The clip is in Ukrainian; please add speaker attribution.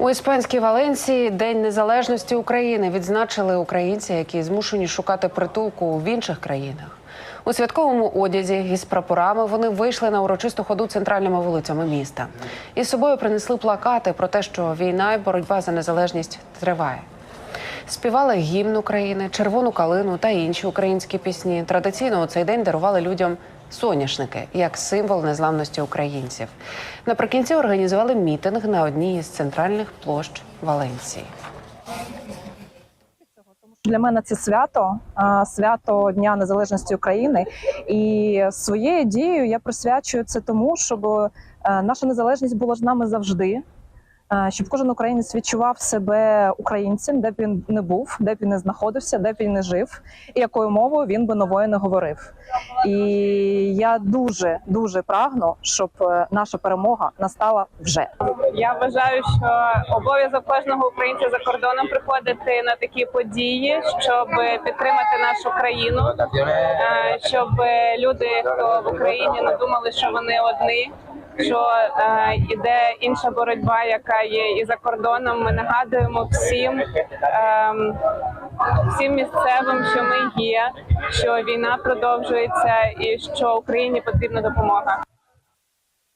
Speaker 1: У іспанській Валенсії День Незалежності України відзначили українці, які змушені шукати притулку в інших країнах. У святковому одязі із прапорами вони вийшли на урочисту ходу центральними вулицями міста. Із собою принесли плакати про те, що війна і боротьба за незалежність триває. Співали гімн України, червону калину та інші українські пісні. Традиційно у цей день дарували людям соняшники як символ незламності українців. Наприкінці організували мітинг на одній із центральних площ Валенції.
Speaker 2: Для мене це свято, свято Дня Незалежності України. І своєю дією я присвячую це тому, щоб е, наша незалежність була з нами завжди. Щоб кожен українець відчував себе українцем, де б він не був, де б він не знаходився, де б він не жив, і якою мовою він би новою не говорив. І я дуже дуже прагну, щоб е, наша перемога настала вже.
Speaker 3: Я вважаю, що обов'язок кожного українця за кордоном приходити на такі події, щоб підтримати нашу країну, е, щоб люди, хто в Україні, не думали, що вони одні. Що е, іде інша боротьба, яка є і за кордоном. Ми нагадуємо всім, Е, всім місцевим, що ми є, що війна продовжується і що Україні потрібна допомога.